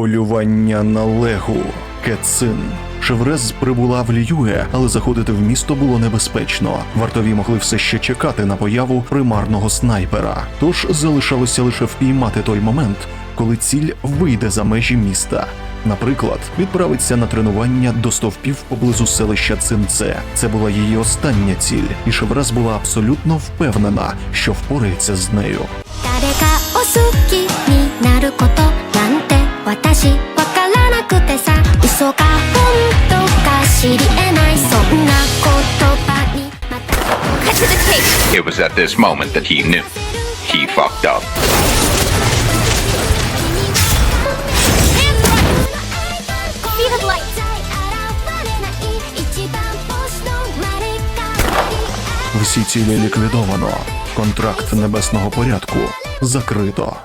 Полювання на легу. Кетсин. Шеврез прибула в Ліюге, але заходити в місто було небезпечно. Вартові могли все ще чекати на появу примарного снайпера. Тож залишалося лише впіймати той момент, коли ціль вийде за межі міста. Наприклад, відправиться на тренування до стовпів поблизу селища Цинце. Це була її остання ціль, і Шеврез була абсолютно впевнена, що впорається з нею. さ嘘か本当か知り得ないそんな言葉にまた Cut to the chase. It was at this moment that he knew. He fucked up. Speed of light. 一番星の生まれ変わり Всі цілі ліквідовано. Контракт небесного порядку закрито.